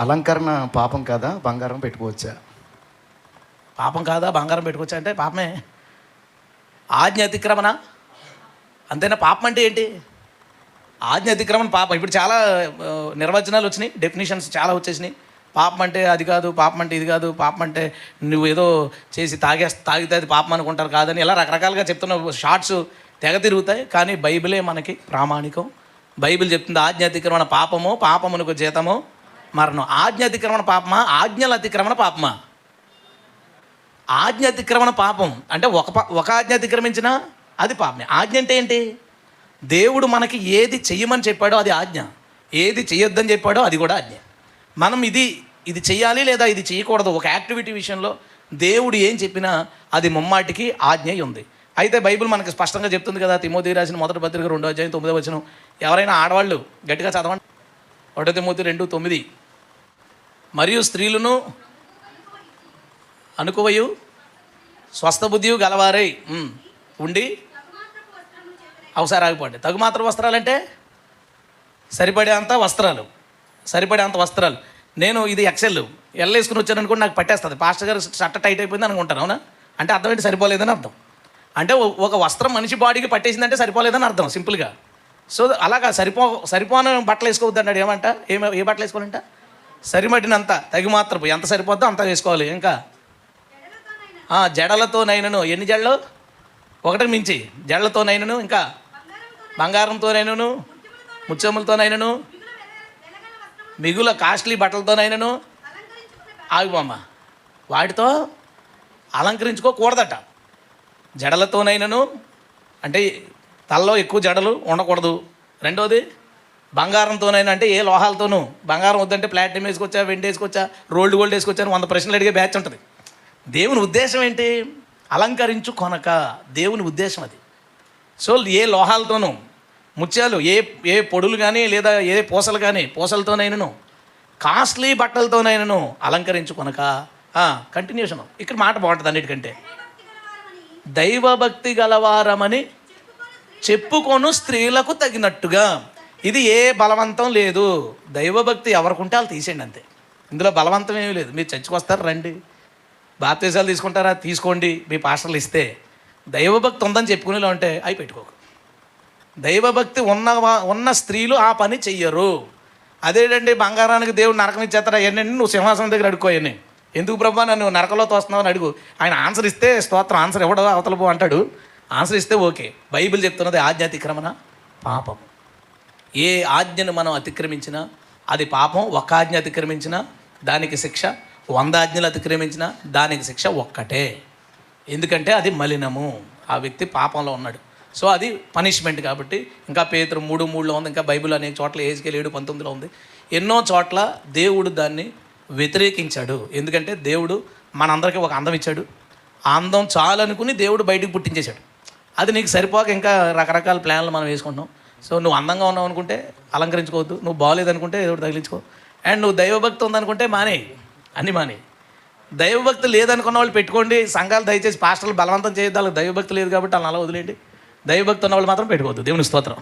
అలంకరణ పాపం కాదా? బంగారం పెట్టుకోవచ్చా? పాపం కాదా? బంగారం పెట్టుకోవచ్చా అంటే పాపమే. ఆజ్ఞ అతిక్రమణ. అంతేనా? పాపం అంటే ఏంటి? ఆజ్ఞ అతిక్రమణ పాపం. ఇప్పుడు చాలా నిర్వచనాలు వచ్చినాయి. డెఫినేషన్స్ చాలా వచ్చేసినాయి. పాపం అంటే అది కాదు పాపం అంటే ఇది కాదు పాపం అంటే నువ్వు ఏదో చేసి తాగే తాగితే అది పాపం అనుకుంటారు కాదని ఇలా రకరకాలుగా చెప్తున్న షార్ట్స్ తెగ తిరుగుతాయి. కానీ బైబిలే మనకి ప్రామాణికం. బైబిల్ చెప్తుంది ఆజ్ఞాతిక్రమణ పాపము పాపమునకు జీతము మరణం. ఆజ్ఞ అతిక్రమణ పాపమా? ఆజ్ఞల అతిక్రమణ పాపమా? ఆజ్ఞ అతిక్రమణ పాపం. అంటే ఒక పా- ఒక ఆజ్ఞ అతిక్రమించినా అది పాపమే. ఆజ్ఞ అంటే ఏంటి? దేవుడు మనకి ఏది చెయ్యమని చెప్పాడో అది ఆజ్ఞ. ఏది చెయ్యొద్దని చెప్పాడో అది కూడా ఆజ్ఞ. మనం ఇది ఇది చేయాలి లేదా ఇది చేయకూడదు ఒక యాక్టివిటీ విషయంలో దేవుడు ఏం చెప్పినా అది ముమ్మాటికి ఆజ్ఞ ఉంది. అయితే బైబిల్ మనకి స్పష్టంగా చెప్తుంది కదా తిమోతి రాసిన మొదటి పత్రిక రెండో అధ్యాయం తొమ్మిదో వచ్చిన ఎవరైనా ఆడవాళ్ళు గట్టిగా చదవండి. ఒకటో తిమోతి రెండు తొమ్మిది. మరియు స్త్రీలను అనుకువయు స్వస్థబుద్ధియు గలవారై ఉండి అవసరం ఆగిపోండి తగు మాత్రం వస్త్రాలంటే సరిపడే అంత వస్త్రాలు సరిపడే అంత వస్త్రాలు. నేను ఇది ఎక్సెల్ ఎల్ వేసుకుని వచ్చాను అనుకోండి నాకు పట్టేస్తుంది. పాస్టర్ గారు షర్ట్ టైట్ అయిపోయింది అనుకుంటాను అవునా? అంటే అర్థం ఏంటి సరిపోలేదని అర్థం. అంటే ఒక వస్త్రం మనిషి బాడీకి పట్టేసిందంటే సరిపోలేదని అర్థం సింపుల్గా. సో అలాగా సరిపో సరిపోని బట్టలు వేసుకోవద్దు అన్నాడు ఏమంట? ఏ ఏ బట్టలు వేసుకోవాలంట? సరిమటినంత తగి మాత్రం ఎంత సరిపోద్దో అంత వేసుకోవాలి. ఇంకా? జడలతోనైనను. ఎన్ని జడలు? ఒకటి మించి. జడలతోనైనను ఇంకా? బంగారంతోనైనను ముత్యములతోనైనను మిగుల కాస్ట్లీ బట్టలతోనైనను. ఆగిపోమ్మ వాటితో అలంకరించుకోకూడదట. జడలతోనైనను అంటే తలలో ఎక్కువ జడలు ఉండకూడదు. రెండోది బంగారంతోనైనా అంటే ఏ లోహాలతోనూ. బంగారం వద్దంటే ప్లాటినం వేసుకొచ్చా వెండి వేసుకొచ్చా రోల్డ్ గోల్డ్ వేసుకొచ్చా అని వంద ప్రశ్నలు అడిగే బ్యాచ్ ఉంటుంది. దేవుని ఉద్దేశం ఏంటి? అలంకరించు కొనక దేవుని ఉద్దేశం అది. సో ఏ లోహాలతోనూ ముత్యాలు ఏ ఏ పొడులు కానీ లేదా ఏ పూసలు కానీ పూసలతోనైనను కాస్ట్లీ బట్టలతోనైనను అలంకరించు కొనక కంటిన్యూషన్ ఇక్కడ మాట బాగుంటుంది అన్నిటికంటే. దైవభక్తి గలవారమని చెప్పుకొను స్త్రీలకు తగినట్టుగా. ఇది ఏ బలవంతం లేదు. దైవభక్తి ఎవరికుంటే వాళ్ళు తీసేయండి అంతే. ఇందులో బలవంతం ఏమీ లేదు. మీరు చర్చకు వస్తారు రండి. బాప్తీసాలు తీసుకుంటారా? తీసుకోండి. మీ పాస్టర్లు ఇస్తే. దైవభక్తి ఉందని చెప్పుకునేలా ఉంటే అవి పెట్టుకోకు. దైవభక్తి ఉన్న ఉన్న స్త్రీలు ఆ పని చెయ్యరు. అదేంటండి? బంగారానికి దేవుడు నరకం ఇచ్చేస్తారా ఏంటంటే నువ్వు సింహాసనం దగ్గర అడుకోయని ఎందుకు ప్రభా నన్ను నరకంలో తోస్తున్నావు అని అడుగు. ఆయన ఆన్సర్ ఇస్తే స్తోత్రం ఆన్సర్ ఇవ్వడో అవతల పో అంటాడు. ఆన్సర్ ఇస్తే ఓకే. బైబిల్ చెప్తున్నది ఆజ్ఞాతిక్రమణ పాపం ఏ ఆజ్ఞను మనం అతిక్రమించినా అది పాపం ఒక ఆజ్ఞ అతిక్రమించినా దానికి శిక్ష వంద ఆజ్ఞలు అతిక్రమించినా దానికి శిక్ష ఒక్కటే. ఎందుకంటే అది మలినము. ఆ వ్యక్తి పాపంలో ఉన్నాడు. సో అది పనిష్మెంట్ కాబట్టి ఇంకా పేతురు మూడు మూడులో ఉంది ఇంకా బైబిల్ అనేక చోట్ల ఏజ్కేల్ ఏడు పంతొమ్మిదిలో ఉంది. ఎన్నో చోట్ల దేవుడు దాన్ని వ్యతిరేకించాడు. ఎందుకంటే దేవుడు మనందరికీ ఒక అందం ఇచ్చాడు. ఆ అందం చాలనుకుని దేవుడు బయటకు పుట్టించేశాడు. అది నీకు సరిపోక ఇంకా రకరకాల ప్లాన్లు మనం వేసుకుంటున్నాం. సో నువ్వు అందంగా ఉన్నావు అనుకుంటే అలంకరించుకోవద్దు. నువ్వు బాగోలేదనుకుంటే దేవుడు తగిలించుకో. అండ్ నువ్వు దైవభక్తి ఉందనుకుంటే మానే. అన్నీ మానే. దైవభక్తి లేదనుకున్న వాళ్ళు పెట్టుకోండి. సంఘాలు దయచేసి పాస్టర్లు బలవంతం చేయొద్దు. వాళ్ళకి దైవభక్తి లేదు కాబట్టి వాళ్ళని అలా వదిలేండి దైవభక్తి ఉన్న వాళ్ళు మాత్రం పెట్టుకోవద్దు. దేవుని స్తోత్రం.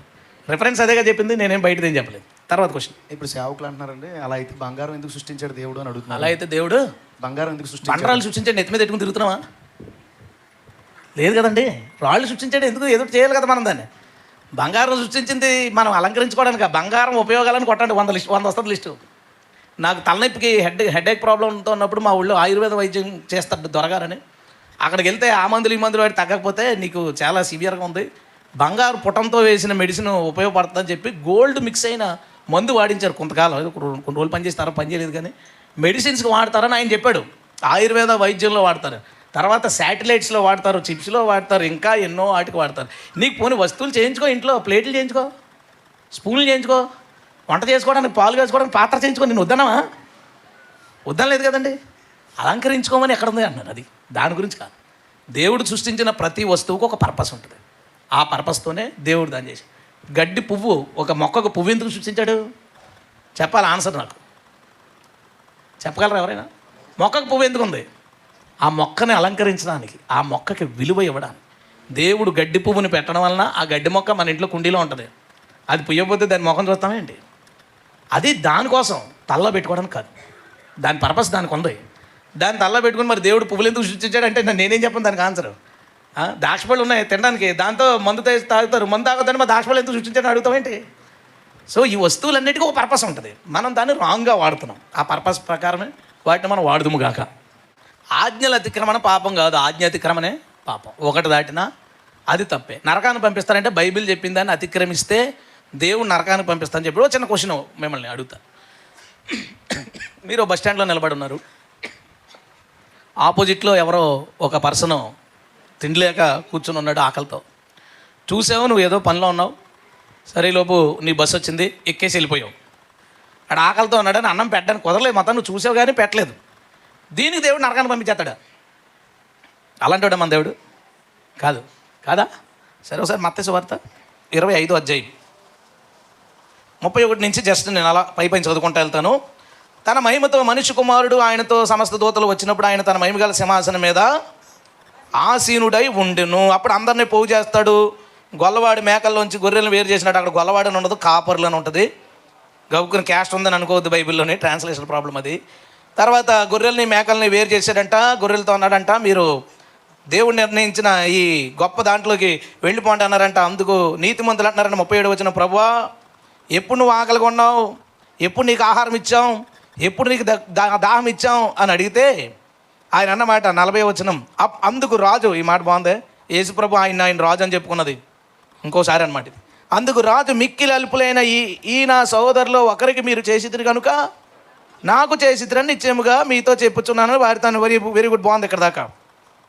రిఫరెన్స్ అదేగా చెప్పింది. నేనేం బయటది ఏం చెప్పలేదు. తర్వాత క్వశ్చన్ ఇప్పుడు సేవకులు అంటున్నారండి అలా అయితే బంగారం ఎందుకు సృష్టించాడు దేవుడు? అని అడుగుతున్నారు. అలా అయితే దేవుడు బంగారం ఎందుకు సృష్టించాడు? బండరాలు సృష్టించండి. నెత్తి మీద తిరుగుతున్నావా? లేదు కదండి. రాళ్ళు సృష్టించాడు. ఎందుకు? ఏదో ఒకటి చేయాలి కదా మనం దాన్ని. బంగారం సృష్టించింది మనం అలంకరించుకోవడానికి బంగారం ఉపయోగాలను కొట్టండి. వంద లిస్ట్ వంద వస్తుంది లిస్టు. నాకు తలనొప్పికి హెడ్ హెడేక్ ప్రాబ్లంతో ఉన్నప్పుడు మా ఊళ్ళో ఆయుర్వేద వైద్యం చేస్తాడు దొరగారని. అక్కడికి వెళ్తే ఆ మందులు ఈ మందులు వాటి తగ్గకపోతే నీకు చాలా సివియర్గా ఉంది. బంగారు పుటంతో వేసిన మెడిసిన్ ఉపయోగపడుతుందని చెప్పి గోల్డ్ మిక్స్ అయిన మందు వాడించారు కొంతకాలం. కొన్ని రోజులు పనిచేస్తారో పని చేయలేదు కానీ మెడిసిన్స్కి వాడతారని ఆయన చెప్పాడు. ఆయుర్వేద వైద్యంలో వాడతారు. తర్వాత శాటిలైట్స్లో వాడతారు చిప్స్లో వాడతారు ఇంకా ఎన్నో వాటికి వాడతారు. నీకు పోనీ వస్తువులు చేయించుకో ఇంట్లో ప్లేట్లు చేయించుకో స్పూన్లు చేయించుకో వంట చేసుకోవడానికి పాలు వేసుకోవడానికి పాత్ర చేయించుకో నేను వద్దనవా? వద్దనలేదు కదండి. అలంకరించుకోమని ఎక్కడ ఉంది అన్నాడు అది. దాని గురించి కాదు. దేవుడు సృష్టించిన ప్రతి వస్తువుకు ఒక పర్పస్ ఉంటుంది. ఆ పర్పస్తోనే దేవుడు దాన్ని చేసి గడ్డి పువ్వు ఒక మొక్కకు పువ్వు ఎందుకు సృష్టించాడు? చెప్పాలి ఆన్సర్ నాకు. చెప్పగలరా ఎవరైనా? మొక్కకు పువ్వు ఎందుకు ఉంది? ఆ మొక్కని అలంకరించడానికి ఆ మొక్కకి విలువ ఇవ్వడానికి. దేవుడు గడ్డి పువ్వుని పెట్టడం వలన ఆ గడ్డి మొక్క మన ఇంట్లో కుండీలో ఉంటుంది. అది పుయ్యకపోతే దాని మొఖం చూస్తామేంటి అది దానికోసం తల్ల పెట్టుకోవడానికి కాదు. దాని పర్పస్ దానికి ఉంది. దాన్ని తల్ల పెట్టుకుని మరి దేవుడు పువ్వులు ఎందుకు సృష్టించాడంటే నేనేం చెప్పను దానికి ఆన్సర్ దాక్షపళ్ళు ఉన్నాయి తినడానికి. దాంతో మందు తాగుతారు. మందు తాగుతాడు మా దాక్షపళ్ళు ఎందుకు సృష్టించాడని అడుగుతామేంటి సో ఈ వస్తువులన్నిటికీ ఒక పర్పస్ ఉంటుంది. మనం దాన్ని రాంగ్గా వాడుతున్నాం. ఆ పర్పస్ ప్రకారమే వాటిని మనం వాడుదుము కాక ఆజ్ఞల అతిక్రమణ పాపం కాదు. ఆజ్ఞ అతిక్రమణే పాపం. ఒకటి దాటినా అది తప్పే. నరకాన్ని పంపిస్తారంటే బైబిల్ చెప్పిన అతిక్రమిస్తే దేవుడు నరకానికి పంపిస్తాను చెప్పి చిన్న క్వశ్చన్ మిమ్మల్ని అడుగుతా. మీరు బస్ స్టాండ్లో నిలబడి ఉన్నారు. ఆపోజిట్లో ఎవరో ఒక పర్సన్ తిండిలేక కూర్చుని ఉన్నాడు ఆకలితో. చూసావు నువ్వు ఏదో పనిలో ఉన్నావు? సరే లోపు నీ బస్సు వచ్చింది ఎక్కేసి వెళ్ళిపోయావు. అక్కడ ఆకలితో ఉన్నాడని అన్నం పెట్టడానికి కుదరలేదు మొత్తం నువ్వు చూసావు కానీ పెట్టలేదు. దీనికి దేవుడు నరకాన్ని పంపించేస్తాడు. అలాంటి మన దేవుడు? కాదు. కాదా? సరే ఒకసారి మత్స్య వార్త ఇరవై ఐదు అధ్యాయం. ముప్పై ఒకటి నుంచి జస్ట్ నేను అలా పై పైన చదువుకుంటూ వెళ్తాను. తన మహిమతో మనిషి కుమారుడు ఆయనతో సమస్త దూతలు వచ్చినప్పుడు ఆయన తన మహిమ గల సింహాసనం మీద ఆసీనుడై ఉండును. అప్పుడు అందరినీ పోగు చేస్తాడు. గొల్లవాడి మేకల్లోంచి గొర్రెలను వేరు చేసినట్టు అక్కడ గొల్లవాడని అని ఉండదు కాపర్లను అని ఉంటుంది. గబుక్కుని క్యాస్ట్ ఉందని అనుకోవద్దు బైబిల్లోనే ట్రాన్స్లేషన్ ప్రాబ్లం అది. తర్వాత గొర్రెల్ని మేకల్ని వేరు చేశాడంట గొర్రెలతో అన్నాడంట మీరు దేవుడు నిర్ణయించిన ఈ గొప్ప దాంట్లోకి వెళ్ళిపోండి అన్నారంట. అందుకు నీతి మందులు అంటున్నారంట ముప్పై ఏడు వచ్చిన ప్రభువా ఎప్పుడు నువ్వు ఆకలిగా ఉన్నావు? ఎప్పుడు నీకు ఆహారం ఇచ్చాం? ఎప్పుడు నీకు దాహం ఇచ్చాం? అని అడిగితే ఆయన అన్నమాట నలభై వచనం. అప్ అందుకు రాజు ఈ మాట బాగుంది యేసుప్రభు ఆయన ఆయన రాజు అని చెప్పుకున్నది. ఇంకోసారి అనమాట ఇది. అందుకు రాజు మిక్కిలి అల్పులైన ఈ ఈ నా సహోదరులో ఒకరికి మీరు చేసిద్దరు కనుక నాకు చేసిద్దరని నిశ్చయముగా మీతో చెప్పుచున్నాను వారితో వెరీ వెరీ గుడ్ బాగుంది ఇక్కడ దాకా.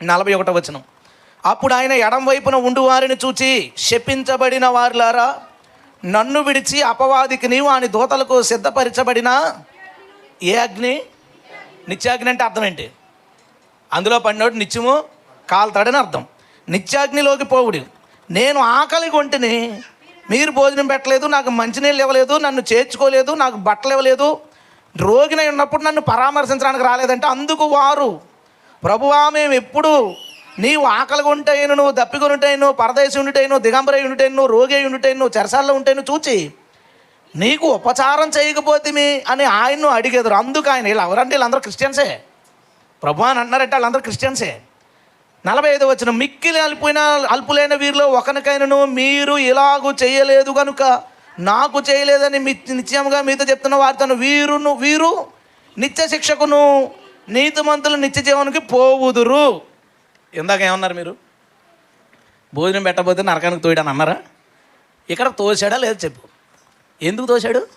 నలభై ఒకటో వచనం. అప్పుడు ఆయన ఎడం వైపున ఉండు వారిని చూచి శపించబడిన వారిలారా నన్ను విడిచి అపవాదికి నీవు వాని దూతలకు సిద్ధపరచబడిన? ఏ అగ్ని? నిత్యాగ్ని అంటే అర్థం ఏంటి? అందులో పడినోడు నిత్యము కాల్తాడని అర్థం. నిత్యాగ్నిలోకి పోవుడు. నేను ఆకలి కొంటిని మీరు భోజనం పెట్టలేదు నాకు మంచినీళ్ళు ఇవ్వలేదు నన్ను చేర్చుకోలేదు నాకు బట్టలు ఇవ్వలేదు రోగినై ఉన్నప్పుడు నన్ను పరామర్శించడానికి రాలేదంటే అందుకు వారు ప్రభువా మేము ఎప్పుడు నీవు ఆకలి ఉంటేను నువ్వు దప్పికొని ఉంటాను పరదేశి ఉంటేను దిగంబరై ఉంటేను రోగి అయి ఉంటేను చెరసాల్లో ఉంటేను చూచి నీకు ఉపచారం చేయకపోతే అని ఆయన్ను అడిగేదారు. అందుకు ఆయన వీళ్ళు ఎవరంటే వీళ్ళందరూ క్రిస్టియన్సే. ప్రభు అని అంటున్నారంటే వాళ్ళందరూ క్రిస్టియన్సే. నలభై ఐదు వచ్చిన మిక్కిలి అల్పున అల్పులైన వీరిలో ఒకరికైనను మీరు ఇలాగూ చేయలేదు కనుక నాకు చేయలేదని మీ నిత్యంగా మీతో చెప్తున్న వారితో వీరును వీరు నిత్య శిక్షకును నీతిమంతులు నిత్య జీవనికి పోవుదురు. ఇందాక ఏమన్నారు మీరు? భోజనం పెట్టకపోతే నరకానికి తోయడని అన్నారా? ఇక్కడ తోశాడా లేదు చెప్పు. ఎందుకు తోశాడు?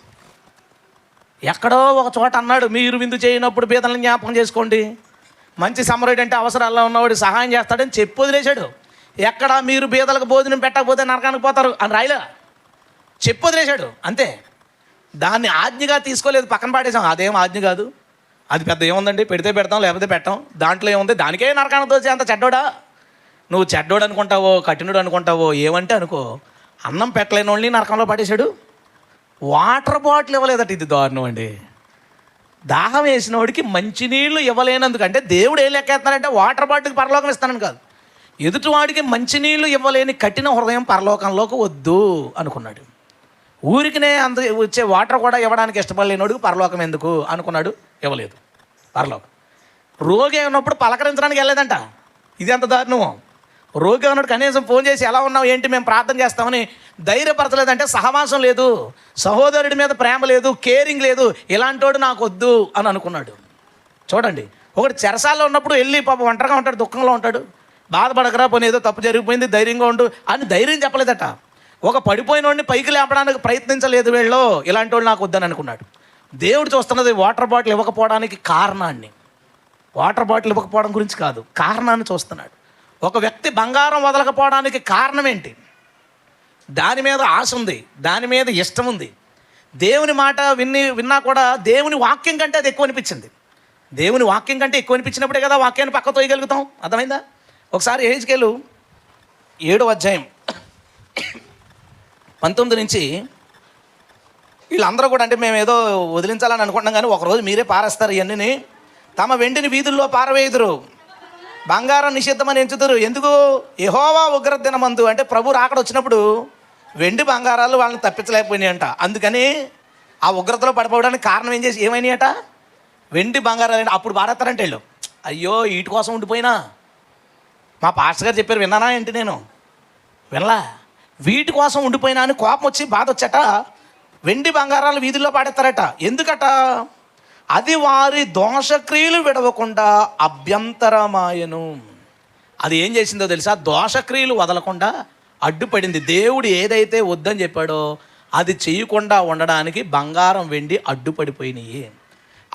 ఎక్కడో ఒక చోట అన్నాడు మీరు విందు చేయనప్పుడు పీతలను జ్ఞాపకం చేసుకోండి. మంచి సమరుడు అంటే అవసరాల్లో ఉన్నవాడు సహాయం చేస్తాడని చెప్పి వదిలేశాడు. ఎక్కడ మీరు బీదలకు భోజనం పెట్టకపోతే నరకానికి పోతారు అని రాయలే చెప్పి వదిలేశాడు అంతే. దాన్ని ఆజ్ఞగా తీసుకోలేదు పక్కన పాడేసాం అదేం ఆజ్ఞ కాదు. అది పెద్ద ఏముందండి? పెడితే పెడతాం లేకపోతే పెట్టాం. దాంట్లో ఏముంది? దానికే నరకానికి తోచే అంత చెడ్డోడా? నువ్వు చెడ్డోడు అనుకుంటావో కఠినుడు అనుకుంటావో ఏమంటే అనుకో అన్నం పెట్టలేని వాళ్ళని నరకంలో పడేశాడు. వాటర్ బాటిల్ ఇవ్వలేదట ఇది దారుణం అండి. దాహం వేసినోడికి మంచినీళ్ళు ఇవ్వలేనందుకు. అంటే దేవుడు ఏం లెక్కేస్తున్నారంటే వాటర్ బాటిల్కి పరలోకం ఇస్తానని కాదు. ఎదుటివాడికి మంచినీళ్ళు ఇవ్వలేని కఠిన హృదయం పరలోకంలోకి వద్దు అనుకున్నాడు. ఊరికినే అంత వచ్చే వాటర్ కూడా ఇవ్వడానికి ఇష్టపడలేనోడికి పరలోకం ఎందుకు అనుకున్నాడు? ఇవ్వలేదు. పరలోకం. రోగి ఉన్నప్పుడు పలకరించడానికి వెళ్ళలేదంట. ఇది ఎంత దారుణం రోగి ఉన్నప్పుడు కనీసం ఫోన్ చేసి ఎలా ఉన్నావు? ఏంటి? మేము ప్రార్థన చేస్తామని ధైర్యపరచలేదంటే సహవాసం లేదు. సహోదరుడి మీద ప్రేమ లేదు కేరింగ్ లేదు. ఇలాంటోడు నాకు వద్దు అని అనుకున్నాడు. చూడండి. ఒకటి చెరసాల్లో ఉన్నప్పుడు వెళ్ళి పాప ఒంటరిగా ఉంటాడు దుఃఖంలో ఉంటాడు. బాధపడకరా పోనీ ఏదో తప్పు జరిగిపోయింది ధైర్యంగా ఉండు అని ధైర్యం చెప్పలేదట. ఒక పడిపోయిన వాడిని పైకి లేపడానికి ప్రయత్నించలేదు వీళ్ళు. ఇలాంటి వాళ్ళు నాకు వద్దని అనుకున్నాడు. దేవుడు చూస్తున్నది వాటర్ బాటిల్ ఇవ్వకపోవడానికి కారణాన్ని. వాటర్ బాటిల్ ఇవ్వకపోవడం గురించి కాదు కారణాన్ని చూస్తున్నాడు. ఒక వ్యక్తి బంగారం వదలకపోవడానికి కారణం ఏంటి దాని మీద ఆశ ఉంది దాని మీద ఇష్టం ఉంది. దేవుని మాట విన్ని విన్నా కూడా దేవుని వాక్యం కంటే అది ఎక్కువ అనిపించింది. దేవుని వాక్యం కంటే ఎక్కువ అనిపించినప్పుడే కదా వాక్యాన్ని పక్క తోయగలుగుతాం? అర్థమైందా? ఒకసారి ఏజ్కెళ్ళు ఏడో అధ్యాయం. పంతొమ్మిది నుంచి వీళ్ళందరూ కూడా అంటే మేము ఏదో వదిలించాలని అనుకుంటున్నాం కానీ ఒకరోజు మీరే పారేస్తారు ఇవన్నీ తమ వెండిని వీధుల్లో పారవేయుదురు. బంగారం నిషిద్ధమని ఎంచుతారు ఎందుకు? యహోవా ఉగ్రదినమందు అంటే ప్రభు రాకడ వచ్చినప్పుడు వెండి బంగారాలు వాళ్ళని తప్పించలేకపోయినాయి అంట అందుకని ఆ ఉగ్రతలో పడిపోవడానికి కారణం ఏం చేసి ఏమైనాయట? వెండి బంగారాలు అప్పుడు పాడేస్తారంటే వీళ్ళు. అయ్యో వీటి కోసం ఉండిపోయినా. మా పాస్టర్ గారు చెప్పారు విన్నానా ఏంటి నేను? వినలా. వీటి కోసం ఉండిపోయినా అని కోపం వచ్చి బాధ వచ్చట. వెండి బంగారాలు వీధుల్లో పాడేస్తారట. ఎందుకట? అది వారి దోషక్రియలు విడవకుండా అభ్యంతరమాయను. అది ఏం చేసిందో తెలుసా? దోషక్రియలు వదలకుండా అడ్డుపడింది. దేవుడు ఏదైతే వద్దని చెప్పాడో అది చేయకుండా ఉండడానికి బంగారం వెండి అడ్డుపడిపోయినాయి.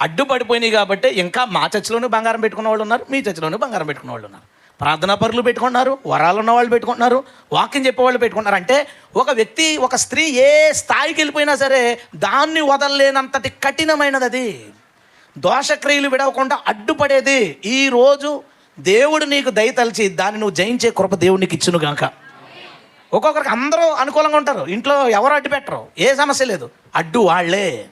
అడ్డుపడిపోయినాయి కాబట్టి ఇంకా మా చర్చిలోనూ బంగారం పెట్టుకున్న వాళ్ళు ఉన్నారు మీ చర్చిలోనూ బంగారం పెట్టుకున్న వాళ్ళు ఉన్నారు. ప్రార్థనా పరులు పెట్టుకున్నారు వరాలు ఉన్న వాళ్ళు పెట్టుకుంటున్నారు వాక్యం చెప్పేవాళ్ళు పెట్టుకుంటున్నారు. అంటే ఒక వ్యక్తి ఒక స్త్రీ ఏ స్థాయికి వెళ్ళిపోయినా సరే దాన్ని వదలలేనంతటి కఠినమైనది అది. దోషక్రియలు విడవకుండా అడ్డుపడేది ఈ రోజు దేవుడు నీకు దయతలిచి దాన్ని నువ్వు జయించే కృప దేవుడు నీకు ఇచ్చును గాక. ఒక్కొక్కరికి అందరూ అనుకూలంగా ఉంటారు. ఇంట్లో ఎవరు అడ్డు పెట్టరు. ఏ సమస్య లేదు. అడ్డు వాళ్ళే.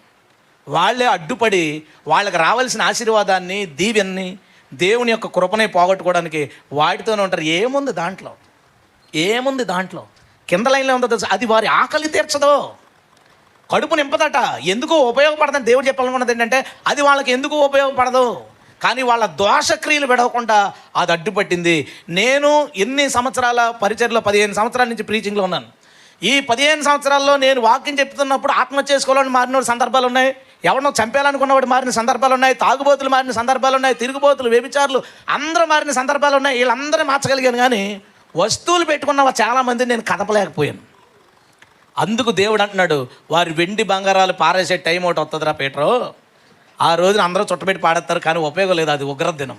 వాళ్ళే అడ్డుపడి వాళ్ళకి రావాల్సిన ఆశీర్వాదాన్ని దీవెన్ని దేవుని యొక్క కృపనే పోగొట్టుకోవడానికి వాటితోనే ఉంటారు. ఏముంది దాంట్లో? ఏముంది దాంట్లో? కింద లైన్లో ఉందో తెలుసు? అది వారి ఆకలి తీర్చదు. కడుపు నింపదట. ఎందుకు ఉపయోగపడదని దేవుడు చెప్పాలనుకున్నది ఏంటంటే అది వాళ్ళకి ఎందుకు ఉపయోగపడదు? కానీ వాళ్ళ దోషక్రియలు విడవకుండా అది అడ్డుపట్టింది నేను ఎన్ని సంవత్సరాల పరిచయలో పదిహేను సంవత్సరాల నుంచి ప్రీచింగ్లో ఉన్నాను. ఈ పదిహేను సంవత్సరాల్లో నేను వాక్యం చెప్తున్నప్పుడు ఆత్మహత్య చేసుకోవాలని మారిన సందర్భాలు ఉన్నాయి? ఎవరినో చంపేయాలనుకున్నవాడు మారిన సందర్భాలు ఉన్నాయి తాగుబోతులు మారిన సందర్భాలు ఉన్నాయి తిరుగుబోతులు వ్యభిచారులు అందరూ మారిన సందర్భాలు ఉన్నాయి వీళ్ళందరూ మార్చగలిగాను కానీ వస్తువులు పెట్టుకున్న చాలామంది నేను కదపలేకపోయాను. అందుకు దేవుడు అంటున్నాడు వారి వెండి బంగారాలు పారేసే టైం ఒకటి వస్తుందిరా పీటరు. ఆ రోజున అందరూ చుట్టబెట్టి పాడేస్తారు కానీ ఉపయోగం లేదు అది ఉగ్ర దినం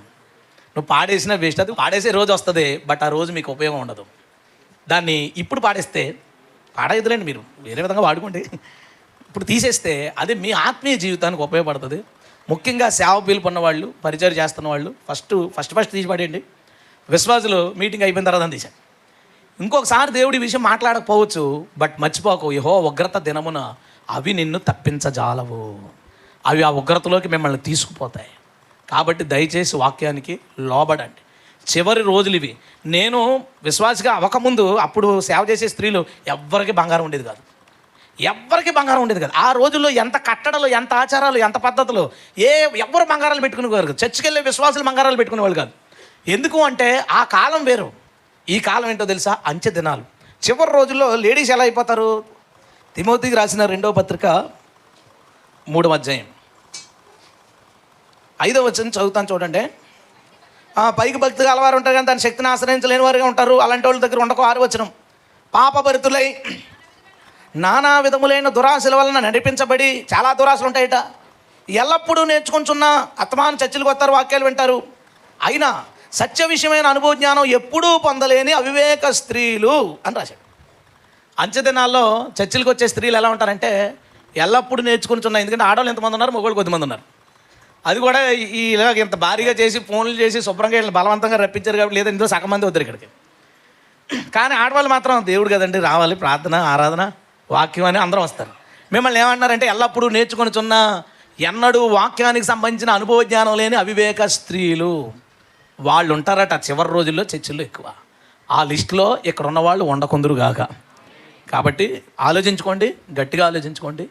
నువ్వు పాడేసినా వేస్ట్ అది పాడేసే రోజు వస్తుంది బట్ ఆ రోజు మీకు ఉపయోగం ఉండదు. దాన్ని ఇప్పుడు పాడేస్తే పాడేదులేండి మీరు వేరే విధంగా వాడుకోండి. ఇప్పుడు తీసేస్తే అది మీ ఆత్మీయ జీవితానికి ఉపయోగపడుతుంది. ముఖ్యంగా సేవ పిలుపున్న వాళ్ళు పరిచయం చేస్తున్న వాళ్ళు ఫస్ట్ ఫస్ట్ ఫస్ట్ తీసి పడేయండి విశ్వాసులు మీటింగ్ అయిపోయిన తర్వాత తీసాను ఇంకొకసారి దేవుడి విషయం మాట్లాడకపోవచ్చు బట్ మర్చిపోకు. యహో ఉగ్రత దినమున అవి నిన్ను తప్పించజాలవు. అవి ఆ ఉగ్రతలోకి మిమ్మల్ని తీసుకుపోతాయి. కాబట్టి దయచేసి వాక్యానికి లోబడండి. చివరి రోజులు ఇవి. నేను విశ్వాసిగా అవ్వకముందు అప్పుడు సేవ చేసే స్త్రీలు ఎవ్వరికి బంగారం ఉండేది కాదు. ఎవ్వరికి బంగారం ఉండేది కదా. ఆ రోజుల్లో ఎంత కట్టడలు ఎంత ఆచారాలు ఎంత పద్ధతులు ఏ ఎవ్వరు బంగారాలు పెట్టుకునేవారు కాదు. చర్చికి వెళ్ళే విశ్వాసులు బంగారాలు పెట్టుకునేవాళ్ళు కాదు. ఎందుకు అంటే ఆ కాలం వేరు. ఈ కాలం ఏంటో తెలుసా? అంచె దినాలు. చివరి రోజుల్లో లేడీస్ ఎలా అయిపోతారు? తిమోతికి రాసిన రెండవ పత్రిక మూడవ అధ్యాయం. ఐదవ వచ్చిన చదువుతాను చూడండి. ఆ, పైకి భక్తిగా అలవారు ఉంటారు కానీ దాని శక్తిని ఆశ్రయించలేని వారుగా ఉంటారు. అలాంటి వాళ్ళ దగ్గర ఉండకు. ఆరు వచనం. పాపభరితులై నానా విధములైన దురాశల వలన నడిపించబడి చాలా దురాశలు ఉంటాయట. ఎల్లప్పుడూ నేర్చుకుంటున్న అత్తమాను చర్చలకు వస్తారు వాక్యాలు వింటారు. అయినా సత్య విషయమైన అనుభవ జ్ఞానం ఎప్పుడూ పొందలేని అవివేక స్త్రీలు అని రాశాడు. అంచెదినాల్లో చర్చిలకు వచ్చే స్త్రీలు ఎలా ఉంటారంటే ఎల్లప్పుడూ నేర్చుకుంటున్నాయి ఎందుకంటే ఆడవాళ్ళు ఎంతమంది ఉన్నారు మగవాళ్ళు కొద్దిమంది ఉన్నారు. అది కూడా ఈ ఇలాగ ఇంత భారీగా చేసి ఫోన్లు చేసి శుభ్రంగా వీళ్ళని బలవంతంగా రప్పించారు కాబట్టి లేదా ఇందులో సగం మంది వద్దరు ఇక్కడికి. కానీ ఆడవాళ్ళు మాత్రం దేవుడు కదండి రావాలి ప్రార్థన ఆరాధన. వాక్యం అని అందరం వస్తారు. మిమ్మల్ని ఏమన్నారంటే ఎల్లప్పుడూ నేర్చుకొనిచున్న ఎన్నడూ వాక్యానికి సంబంధించిన అనుభవ జ్ఞానం లేని అవివేక స్త్రీలు. వాళ్ళు ఉంటారట చివరి రోజుల్లో చర్చిల్లో ఎక్కువ. ఆ లిస్టులో ఇక్కడ ఉన్న వాళ్ళు ఉండకుందరు గాక. కాబట్టి ఆలోచించుకోండి గట్టిగా ఆలోచించుకోండి.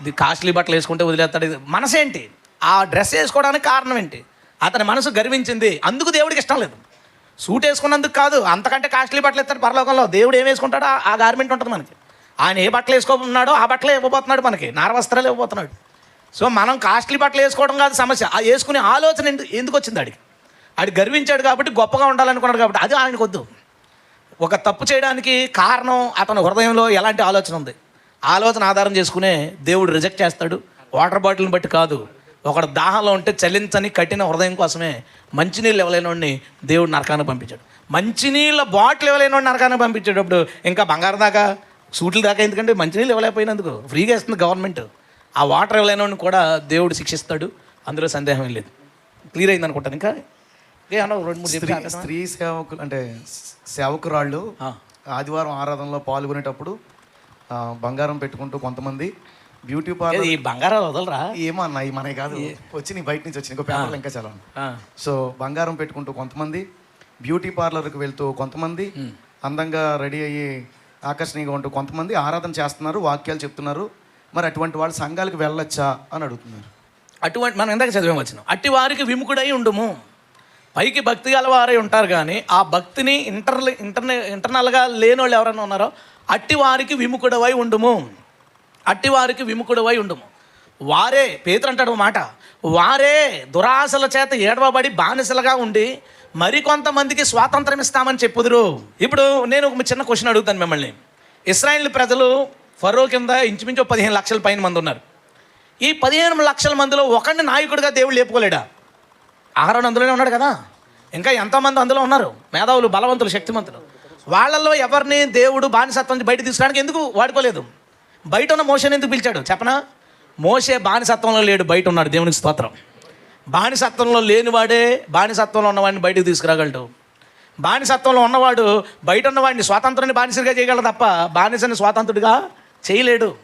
ఇది కాస్ట్లీ బట్టలు వేసుకుంటే వదిలేస్తాడు. ఇది మనసేంటి? ఆ డ్రెస్ వేసుకోవడానికి కారణం ఏంటి? అతని మనసు గర్వించింది. అందుకు దేవుడికి ఇష్టం లేదు. సూట్ వేసుకున్నందుకు కాదు. అంతకంటే కాస్ట్లీ బట్టలు ఇస్తాడు పరలోకంలో. దేవుడు ఏం వేసుకుంటాడో ఆ గార్మెంట్ ఉంటుంది మనకి. ఆయన ఏ బట్టలు వేసుకోమన్నాడో ఆ బట్టలే ఇవ్వబోతున్నాడు మనకి. నారవస్త్రాలు ఇవ్వబోతున్నాడు. సో మనం కాస్ట్లీ బట్టలు వేసుకోవడం కాదు సమస్య. ఆ వేసుకునే ఆలోచన ఎందుకు వచ్చింది ఆడికి? ఆడి గర్వించాడు కాబట్టి గొప్పగా ఉండాలనుకున్నాడు కాబట్టి అది ఆయనకు వద్దు. ఒక తప్పు చేయడానికి కారణం అతని హృదయంలో ఎలాంటి ఆలోచన ఉంది? ఆలోచన ఆధారం చేసుకునే దేవుడు రిజెక్ట్ చేస్తాడు. వాటర్ బాటిల్ని బట్టి కాదు. ఒకడు దాహంలో ఉంటే చలించని కఠిన హృదయం కోసమే మంచినీళ్ళు ఇవ్వలేనోడిని దేవుడు నరకానికి పంపించాడు. మంచినీళ్ళ బాటిల్ ఇవ్వలేనోడిని నరకానికి పంపించేటప్పుడు ఇంకా బంగారం దాకా? సూట్లు దాకా ఎందుకంటే మంచినీళ్ళు ఇవ్వలేకపోయినందుకు. ఫ్రీగా ఇస్తుంది గవర్నమెంట్. ఆ వాటర్ ఇవ్వలేనోడిని కూడా దేవుడు శిక్షిస్తాడు. అందులో సందేహం లేదు. క్లియర్ అయింది అనుకుంటాను ఇంకా? ఏమన్నా రెండు మూడు స్త్రీ సేవకులు అంటే సేవకురాళ్ళు. ఆదివారం ఆరాధనలో పాల్గొనేటప్పుడు బంగారం పెట్టుకుంటూ కొంతమంది బ్యూటీ పార్లర్ ఈ బంగారాలు వదలరా? ఏమో అన్న ఈ మనకి కాదు. వచ్చి నీ బయట నుంచి వచ్చి ఇంకో పేపర్లు ఇంకా ఆ. సో బంగారం పెట్టుకుంటూ కొంతమంది బ్యూటీ పార్లర్కి వెళ్తూ కొంతమంది అందంగా రెడీ అయ్యి ఆకర్షణీయంగా ఉంటూ కొంతమంది ఆరాధన చేస్తున్నారు వాక్యాలు చెప్తున్నారు. మరి అటువంటి వాళ్ళ సంఘాలకు వెళ్ళొచ్చా అని అడుగుతున్నారు. అటువంటి మనం ఇందాక చదివాం వచ్చిన అట్టి వారికి విముఖుడై ఉండుము. పైకి భక్తి గలవారై ఉంటారు కానీ ఆ భక్తిని ఇంటర్ల ఇంటర్నే ఇంటర్నల్గా లేని వాళ్ళు ఎవరైనా ఉన్నారో అట్టి వారికి విముఖుడవై ఉండుము. అట్టి వారికి విముఖుడవై ఉండుము. వారే పేతురు అంటాడు మాట వారే దురాశల చేత ఏడవబడి బానిసలుగా ఉండి మరికొంతమందికి స్వాతంత్రం ఇస్తామని చెప్పుదురు. ఇప్పుడు నేను ఒక చిన్న క్వశ్చన్ అడుగుతాను మిమ్మల్ని. ఇస్రాయిల్ ప్రజలు ఫరో కింద ఇంచుమించు పదిహేను లక్షల పైన మంది ఉన్నారు. ఈ పదిహేను లక్షల మందిలో ఒకడిని నాయకుడిగా దేవుడు లేపుకోలేడా? ఆహారం అందులోనే ఉన్నాడు కదా. ఇంకా ఎంతోమంది అందులో ఉన్నారు? మేధావులు బలవంతులు శక్తిమంతులు. వాళ్ళల్లో ఎవరిని దేవుడు బానిసత్వం బయట తీసుకురావడానికి ఎందుకు వాడుకోలేదు? బయట ఉన్న మోషన్ ఎందుకు పిలిచాడు? చెప్పనా? మోసే బానిసత్వంలో లేడు బయట ఉన్నాడు. దేవునికి స్తోత్రం. బానిసత్వంలో లేనివాడే బానిసత్వంలో ఉన్నవాడిని బయటకు తీసుకురాగలడు. బానిసత్వంలో ఉన్నవాడు బయట ఉన్నవాడిని స్వాతంత్రాన్ని బానిసగా చేయగలరు తప్ప బానిసని స్వాతంత్రుడిగా చేయలేడు.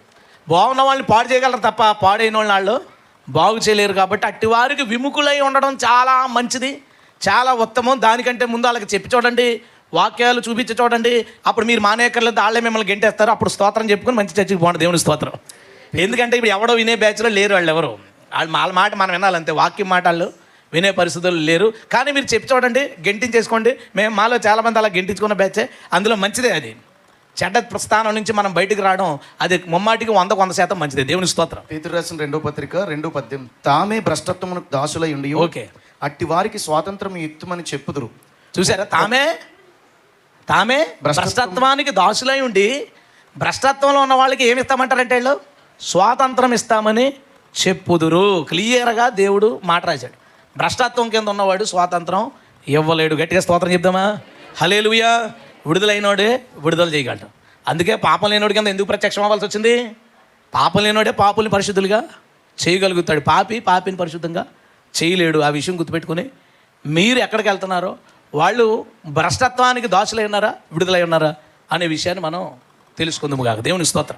బాగున్న వాళ్ళని పాడు చేయగలరు తప్ప పాడైన వాళ్ళని వాళ్ళు బాగు చేయలేరు కాబట్టి అట్టి వారికి విముఖులై ఉండడం చాలా మంచిది. చాలా ఉత్తమం. దానికంటే ముందు వాళ్ళకి చెప్పి చూడండి. వాక్యాలు చూపించి చూడండి. అప్పుడు మీరు మానేయక్కర్లేదు. వాళ్ళే మిమ్మల్ని గెంటేస్తారు. అప్పుడు స్తోత్రం చెప్పుకొని మంచి చర్చికి పోండి. దేవుని స్తోత్రం. ఎందుకంటే ఇప్పుడు ఎవడో వినే బ్యాచ్లో లేరు వాళ్ళు ఎవరు? వాళ్ళు మాట మనం వినాలంతే. వాక్యం మాట వాళ్ళు వినే పరిస్థితులు లేరు. కానీ మీరు చెప్పి చూడండి గెంటించేసుకోండి మేము మాలో చాలామంది అలా గెంటించుకున్న బ్యాచే. అందులో మంచిదే అది. చెడ్డ స్థానం నుంచి మనం బయటికి రావడం అది ముమ్మాటికి వంద వంద శాతం మంచిదే. దేవుని స్తోత్రం. పేతురు రాసిన రెండో పత్రిక రెండో పద్యం. తామే భ్రష్టత్వమునకు దాసులై ఉండి ఓకే. అట్టి వారికి స్వాతంత్రం ఇత్తుమని చెప్పుదురు. చూసారా? తామే తామే భ్రష్టత్వానికి దాసులై ఉండి భ్రష్టత్వంలో ఉన్న వాళ్ళకి ఏమి ఇస్తామంటారంటే వీళ్ళు? స్వాతంత్రం ఇస్తామని చెప్పుదురు. క్లియర్గా దేవుడు మాట రాశాడు. భ్రష్టత్వం కింద ఉన్నవాడు స్వాతంత్రం ఇవ్వలేడు. గట్టిగా స్తోత్రం చెప్దామా? హలేలుయా విడుదలైనోడే విడుదల చేయగలడు. అందుకే పాపం లేనోడి కింద ఎందుకు ప్రత్యక్షం అవ్వాల్సి వచ్చింది? పాపం లేనోడే పాపుల్ని పరిశుద్ధులుగా చేయగలుగుతాడు. పాపి పాపిని పరిశుద్ధంగా చేయలేడు. ఆ విషయం గుర్తుపెట్టుకుని మీరు ఎక్కడికి వెళ్తున్నారో వాళ్ళు భ్రష్టత్వానికి దాసులై ఉన్నారా విడుదలై ఉన్నారా అనే విషయాన్ని మనం తెలుసుకుందాము కాక. దేవుని స్తోత్రం.